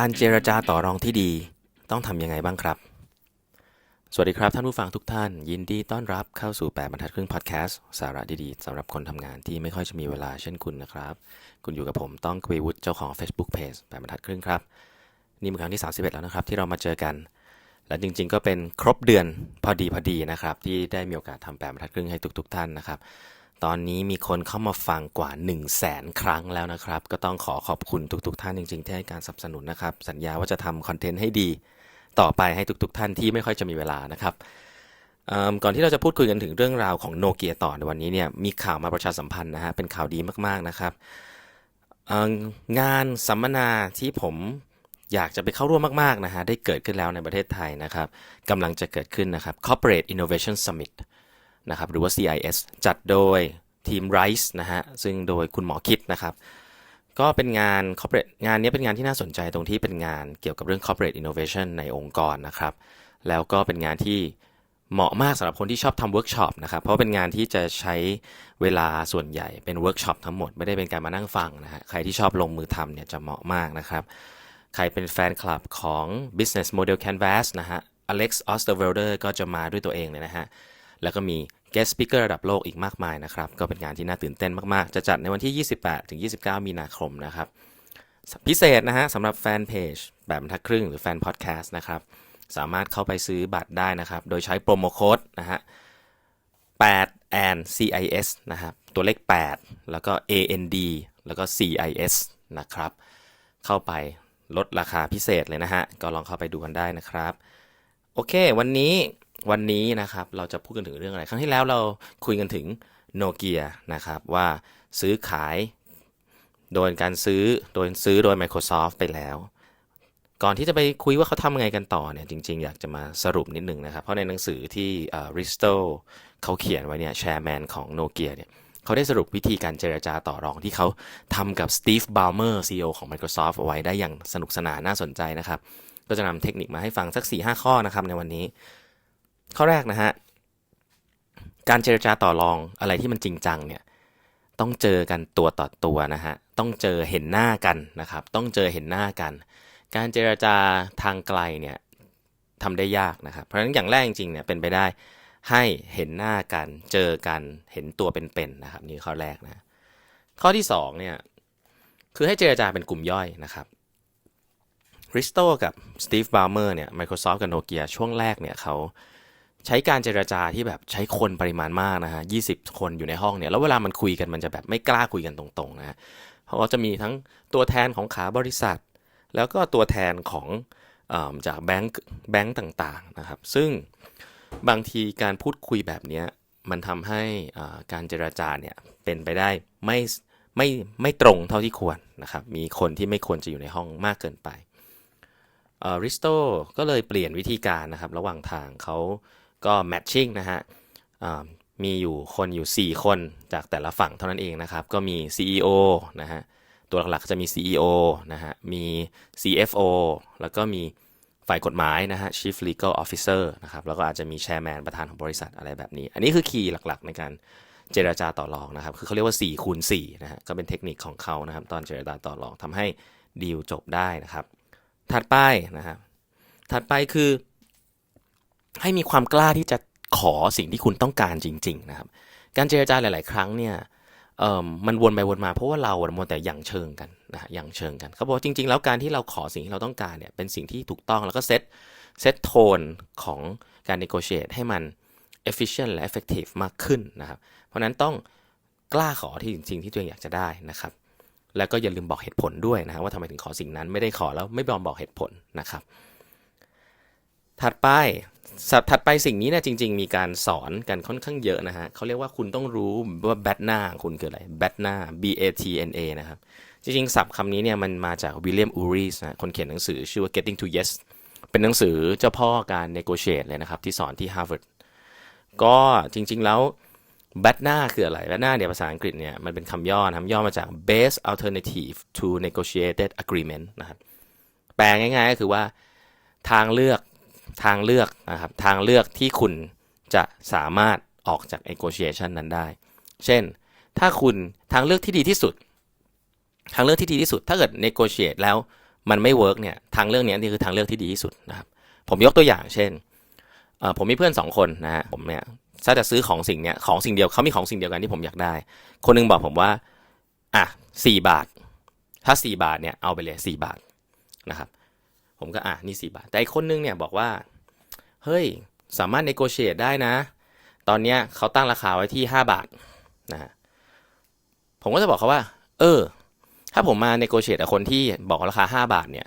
การเจรจาต่อรองที่ดีต้องทำยังไงบ้างครับ สวัสดีครับท่านผู้ฟังทุกท่าน ยินดีต้อนรับเข้าสู่ 8 บรรทัดครึ่งพอดแคสต์สาระดีๆสำหรับคนทำงานที่ไม่ค่อยจะมีเวลาเช่นคุณนะครับ คุณอยู่กับผมต้องกวีวุฒิเจ้าของ Facebook Page 8บรรทัดครึ่งครับ นี่เป็นครั้งที่ 31 แล้วนะครับ ที่เรามาเจอกัน และจริง ๆ ก็เป็นครบเดือนพอดีพอดีนะครับที่ได้มีโอกาสทำแปดบรรทัดครึ่งให้ทุก ๆ ท่านนะครับ ตอนนี้มีคนเข้ามาฟังกว่า 1 0 0 0 0แสนครั้งแล้วนะครับ ก็ต้องขอขอบคุณทุกๆท่านจริงๆ ที่ให้การสนับสนุนนะครับ สัญญาว่าจะทำคอนเทนต์ให้ดี ต่อไปให้ทุกๆท่านที่ไม่ค่อยจะมีเวลานะครับก่อนที่เราจะพูดคุยกันถึงเรื่องราวของโนเกียต่อในวันนี้เนี่ยมีข่าวมาประชาสัมพันธ์นะฮะเป็นข่าวดีมากๆนะครับงานสัมมนาที่ผมอยากจะไปเข้าร่วมมากๆนะฮะได้เกิดขึ้นแล้วในประเทศไทยนะครับกำลังจะเกิดขึ้นนะครับ Corporate Innovation Summit นะครับหรือว่า CIS จัดโดยทีม RISE นะฮะซึ่งโดยคุณหมอคิดนะครับก็เป็นงาน corporate งานนี้เป็นงานที่น่าสนใจตรงที่เป็นงานเกี่ยวกับเรื่อง corporate innovation ในองค์กรนะครับ แล้วก็เป็นงานที่เหมาะมากสำหรับคนที่ชอบทำเวิร์กช็อปนะครับ เพราะเป็นงานที่จะใช้เวลาส่วนใหญ่เป็นเวิร์กช็อปทั้งหมด ไม่ได้เป็นการมานั่งฟังนะฮะใครที่ชอบลงมือทำเนี่ยจะเหมาะมากนะครับ ใครเป็นแฟนคลับของ business model canvas นะฮะ Alex Osterwelder ก็จะมาด้วยตัวเองเลยนะฮะ แล้วก็มี guest speaker ระดับโลกอีกมากมายนะครับ ก็เป็นงานที่น่าตื่นเต้นมากๆ จะจัดในวันที่ 28ถึง29 มีนาคมนะครับ พิเศษนะฮะสำหรับแฟนเพจแบบบรรทัดครึ่งหรือแฟนพอดแคสต์นะครับ สามารถเข้าไปซื้อบัตรได้นะครับ โดยใช้โปรโมโค้ดนะฮะ8 and CIS นะครับ ตัวเลข 8 แล้วก็ AND แล้วก็ CIS นะครับ เข้าไปลดราคาพิเศษเลยนะฮะ ก็ลองเข้าไปดูกันได้นะครับ โอเค วันนี้ วันนี้นะครับเราจะพูดกันถึงเรื่องอะไร ครั้งที่แล้วเราคุยกันถึงโนเกียนะครับว่าซื้อขายโดยการซื้อโดยซื้อโดย Microsoft ไปแล้ว ก่อนที่จะไปคุยว่าเขาทำยังไงกันต่อเนี่ยจริง ๆ อยากจะมาสรุปนิดหนึ่งนะครับ เพราะในหนังสือที่ริสโตเขาเขียนไว้เนี่ยแชร์แมนของโนเกียเนี่ยเขาได้สรุปวิธีการเจรจาต่อรองที่เขาทำกับสตีฟบา l เมอร์ CEO ของ Microsoft เอาไว้ได้อย่างสนุกสนานน่าสนใจนะครับ ก็จะนำเทคนิคมาให้ฟังสัก 4-5 ข้อนะครับในวันนี้ ข้อแรกนะฮะการเจรจาต่อรองอะไรที่มันจริงจังเนี่ยต้องเจอกันตัวต่อตัวนะฮะต้องเจอเห็นหน้ากันนะครับ ต้องเจอเห็นหน้ากัน การเจรจาทางไกลเนี่ยทำได้ยากนะครับ เพราะฉะนั้นอย่างแรกจริงๆเนี่ยเป็นไปได้ให้เห็นหน้ากันเจอกันเห็นตัวเป็นๆนะครับนี่ข้อแรกนะข้อที่สองเนี่ยคือให้เจรจาเป็นกลุ่มย่อยนะครับริสโตกับสตีฟบา l เมอร์เนี่ย Microsoft กับโนเกียช่วงแรกเนี่ยเขา ใช้การเจรจาที่แบบใช้คนปริมาณมากนะฮะ20คนอยู่ในห้องเนี่ย แล้วเวลามันคุยกันมันจะแบบไม่กล้าคุยกันตรงๆนะฮะเพราะจะมีทั้งตัวแทนของขาบริษัท แล้วก็ตัวแทนของอจากแบงก์แบงก์ต่างๆนะครับ ซึ่งบางทีการพูดคุยแบบนี้มันทำให้การเจรจาเนี่ยเป็นไปได้ไม่ไม่ไม่ตรงเท่าที่ควรนะครับ มีคนที่ไม่ควรจะอยู่ในห้องมากเกินไปริสโตก็เลยเปลี่ยนวิธีการนะครับ ระหว่างทางเขา ก็แมทชิ่งนะฮะมีอยู่คนอยู่ 4 คนจากแต่ละฝั่งเท่านั้นเองนะครับ ก็มี CEO นะฮะ ตัวหลักๆจะมี CEO นะฮะ มี CFO แล้วก็มีฝ่ายกฎหมายนะฮะ Chief Legal Officer นะครับ แล้วก็อาจจะมี Chairman ประธานของบริษัทอะไรแบบนี้ อันนี้คือคีย์หลักๆ ในการเจราจาต่อรองนะครับ คือเขาเรียกว่า4คูณ4นะฮะ ก็เป็นเทคนิคของเขานะครับ ตอนเจรจาต่อรองทำให้ดีลจบได้นะครับ ถัดไปนะครับ ถัดไปคือ ให้มีความกล้าที่จะขอสิ่งที่คุณต้องการจริง ๆ นะครับ การเจรจาหลาย ๆ ครั้งเนี่ยเอ่อมันวนไปวนมาเพราะว่าเราอะมัวแต่ยังเชิงกันนะฮะยังเชิงกันเขาบอกจริง ๆ แล้วการที่เราขอสิ่งที่เราต้องการเนี่ยเป็นสิ่งที่ถูกต้องแล้วก็เซตเซตโทนของการ negotiate ให้มัน efficient และ effective มากขึ้นนะครับ เพราะนั้นต้องกล้าขอที่สิ่งที่ตัวเองอยากจะได้นะครับ แล้วก็อย่าลืมบอกเหตุผลด้วยนะฮะว่าทำไมถึงขอสิ่งนั้นไม่ได้ขอแล้วไม่ยอมบอกเหตุผลนะครับ ถัดไปสับถัดไปสิ่งนี้เนี่ยจริง ๆ มีการสอนกันค่อนข้างเยอะนะฮะเขาเรียกว่าคุณต้องรู้ว่าแบทหน้าคุณคืออะไรแบทหน้า B A T N A นะครับ จริงๆศัพท์คำนี้เนี่ยมันมาจากวิลเลียมอูริสนะคนเขียนหนังสือชื่อว่า Getting to Yes เป็นหนังสือเจ้าพ่อการ negotiate เลยนะครับ ที่สอนที่ Harvard ก็จริง ๆแล้วแบทหน้าคืออะไรแบทหน้าเนี่ยภาษาอังกฤษเนี่ยมันเป็นคำย่อนะย่อมาจาก best alternative to negotiated agreement นะครับแปลง่ายๆก็คือว่าทางเลือก ทางเลือกนะครับทางเลือกที่คุณจะสามารถออกจาก negotiation นั้นได้ เช่น ถ้าคุณทางเลือกที่ดีที่สุด ทางเลือกที่ดีที่สุด ถ้าเกิด negotiate แล้วมันไม่เวิร์กเนี่ย ทางเลือกนี้นี่คือทางเลือกที่ดีที่สุดนะครับ ผมยกตัวอย่างเช่น ผมมีเพื่อนสองคนนะฮะ ผมเนี่ยถ้าจะซื้อของสิ่งเนี้ย ของสิ่งเดียวเขามีของสิ่งเดียวกันที่ผมอยากได้ คนหนึงบอกผมว่า อะสี่บาท ถ้าสี่บาทเนี่ย เอาไปเลยสี่บาทนะครับ ผมก็อะนี่สี่บาท แต่อีกคนนึงเนี่ยบอกว่า เฮ้ย สามารถ negotiate ได้นะ ตอนเนี้ยเขาตั้งราคาไว้ที่ห้าบาทนะผมก็จะบอกเขาว่า เออ ถ้าผมมา negotiate กับคนที่บอกราคาห้าบาทเนี่ย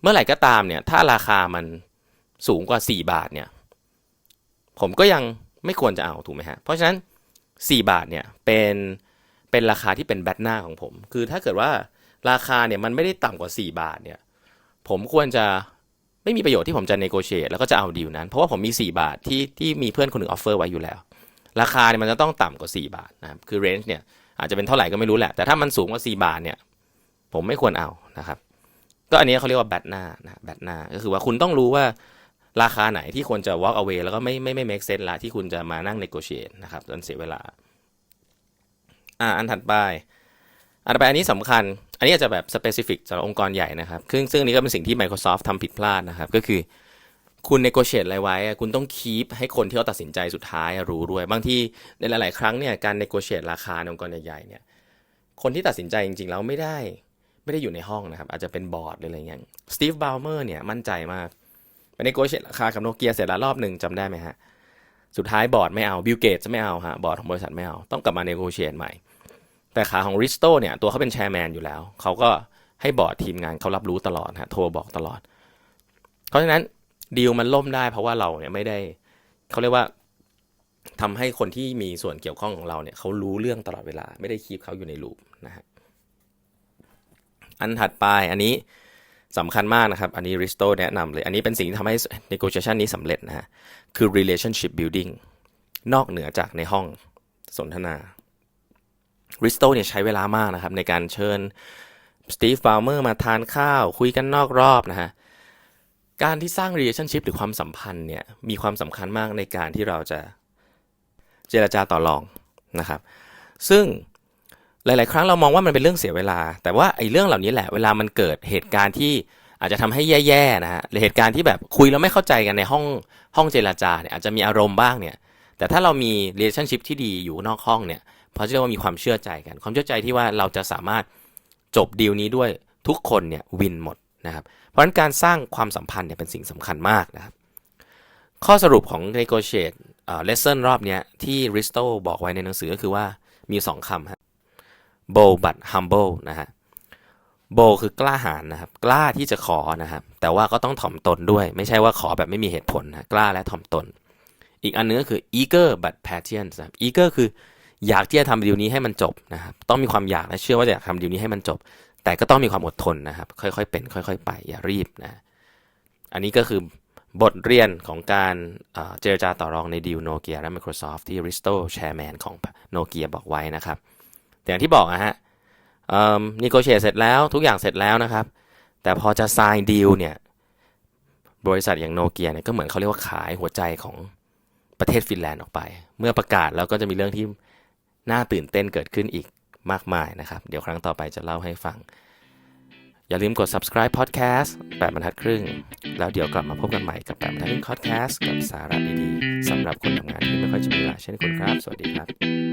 เมื่อไหร่ก็ตามเนี่ย ถ้าราคามันสูงกว่าสี่บาทเนี่ย ผมก็ยังไม่ควรจะเอาถูกไหมฮะ เพราะฉะนั้นสี่บาทเนี่ยเป็นเป็นราคาที่เป็นแบทหน้าของผม คือถ้าเกิดว่าราคาเนี่ยมันไม่ได้ต่ำกว่าสี่บาทเนี่ย ผมควรจะไม่มีประโยชน์ที่ผมจะ negotiate แล้วก็จะเอาดีลนั้น เพราะว่าผมมี 4 บาทที่ที่มีเพื่อนคนหนึ่ง offer ไว้อยู่แล้ว ราคาเนี่ยมันจะต้องต่ำกว่า 4 บาทนะครับคือ range เนี่ยอาจจะเป็นเท่าไหร่ก็ไม่รู้แหละ แต่ถ้ามันสูงกว่า 4 บาทเนี่ยผมไม่ควรเอานะครับ ก็อันนี้เขาเรียกว่า bat หน้านะ bat หน้าก็คือว่าคุณต้องรู้ว่าราคาไหนที่ควรจะ walk away แล้วก็ไม่ไม่ไม่ make sense ละที่คุณจะมานั่ง negotiate นะครับจนเสียเวลาอ่าอันถัดไปอันต่อไปอันนี้สำคัญ อันนี้อาจจะแบบ specific สำหรับองค์กรใหญ่นะครับ ซึ่งซึ่งนี้ก็เป็นสิ่งที่ Microsoft ทำผิดพลาดนะครับ ก็คือคุณ negotiate อะไรไว้ คุณต้อง keep ให้คนที่เขาตัดสินใจสุดท้ายรู้ด้วย บางทีในหลาย ๆ ครั้งเนี่ยการ negotiate ราคาในองค์กรใหญ่ๆเนี่ย คนที่ตัดสินใจจริง ๆ แล้วไม่ได้ ไม่ได้อยู่ในห้องนะครับ อาจจะเป็นบอร์ดหรืออะไรเงี้ยสตีฟบ l ลเมอร์เนี่ยมั่นใจมากไป negotiate ราคากับโนเกียเสร็จแล้วรอบหนึ่งจำได้ไหมฮะ สุดท้ายบอร์ดไม่เอาบิลเกตจะไม่เอาฮะบอร์ดของบริษัทไม่เอาต้องกลับมา negotiate ใหม่ แต่ขาของริสโตเนี่ยตัวเขาเป็นแชร์แมนอยู่แล้ว เขาก็ให้บอร์ดทีมงานเขารับรู้ตลอดฮะโทรบอกตลอด เพราะฉะนั้นดีลมันล่มได้เพราะว่าเราเนี่ยไม่ได้เขาเรียกว่าทำให้คนที่มีส่วนเกี่ยวข้องของเราเนี่ยเขารู้เรื่องตลอดเวลา ไม่ได้คีบเขาอยู่ในลูปนะฮะอันถัดไปอันนี้สำคัญมากนะครับ อันนี้ริสโตแนะนำเลย อันนี้เป็นสิ่งที่ทำให้ negotiation นี้สำเร็จนะฮะ คือ relationship building นอกเหนือจากในห้องสนทนา ริสโตเนี่ยใช้เวลามากนะครับในการเชิญสตีฟบ l ลเมอร์มาทานข้าว คุยกันนอกรอบนะฮะการที่สร้าง relationship หรือความสัมพันธ์เนี่ยมีความสำคัญมากในการที่เราจะเจรจาต่อรองนะครับ ซึ่งหลาย ๆ ครั้งเรามองว่ามันเป็นเรื่องเสียเวลา แต่ว่าไอ้เรื่องเหล่านี้แหละเวลามันเกิดเหตุการณ์ที่อาจจะทำให้แย่ ๆ นะฮะหรือเหตุการณ์ที่แบบคุยแล้วไม่เข้าใจกันในห้องห้องเจรจาเนี่ยอาจจะมีอารมณ์บ้างเนี่ย แต่ถ้าเรามี relationship ที่ดีอยู่นอกห้องเนี่ย เพราะเรียกว่ามีความเชื่อใจกัน ความเชื่อใจที่ว่าเราจะสามารถจบดีลนี้ด้วยทุกคนเนี่ยวินหมดนะครับ เพราะฉะนั้นการสร้างความสัมพันธ์เนี่ยเป็นสิ่งสำคัญมากนะครับข้อสรุปของ negotiate เอ่อ lesson รอบเนี้ยที่ Risto บอกไว้ในหนังสือก็คือว่ามีสองคำฮะ bold but humble นะฮะ bold คือกล้าหาญนะครับ กล้าที่จะขอนะครับแต่ว่าก็ต้องถ่อมตนด้วย ไม่ใช่ว่าขอแบบไม่มีเหตุผลนะกล้าและถ่อมตน อีกอันนึงก็คือ eager but patient นะ eager คือ อยากที่จะทำดีลนี้ให้มันจบนะครับต้องมีความอยากและเชื่อว่าจะอยากทำดีลนี้ให้มันจบ แต่ก็ต้องมีความอดทนนะครับ ค่อยๆ เป็น ค่อย ๆ ไป อย่ารีบนะอันนี้ก็คือบทเรียนของการเจรจาต่อรองในดีลโนเกียและ Microsoft ที่ Risto Chairman ของโนเกียบอกไว้นะครับแต่อย่างที่บอกอะฮะนิโกเชตเสร็จแล้วทุกอย่างเสร็จแล้วนะครับ แต่พอจะ sign deal เนี่ยบริษัทอย่างโนเกียเนี่ยก็เหมือนเขาเรียกว่าขายหัวใจของประเทศฟินแลนด์ออกไป เมื่อประกาศแล้วก็จะมีเรื่องที่ น่าตื่นเต้นเกิดขึ้นอีกมากมายนะครับ เดี๋ยวครั้งต่อไปจะเล่าให้ฟัง อย่าลืมกด subscribe podcast แปดบรรทัดครึ่ง แล้วเดี๋ยวกลับมาพบกันใหม่กับแปดบรรทัดครึ่ง podcast กับสาระดีๆสำหรับคนทำงานที่ไม่ค่อยจะมีเวลาเช่นคุณครับ สวัสดีครับ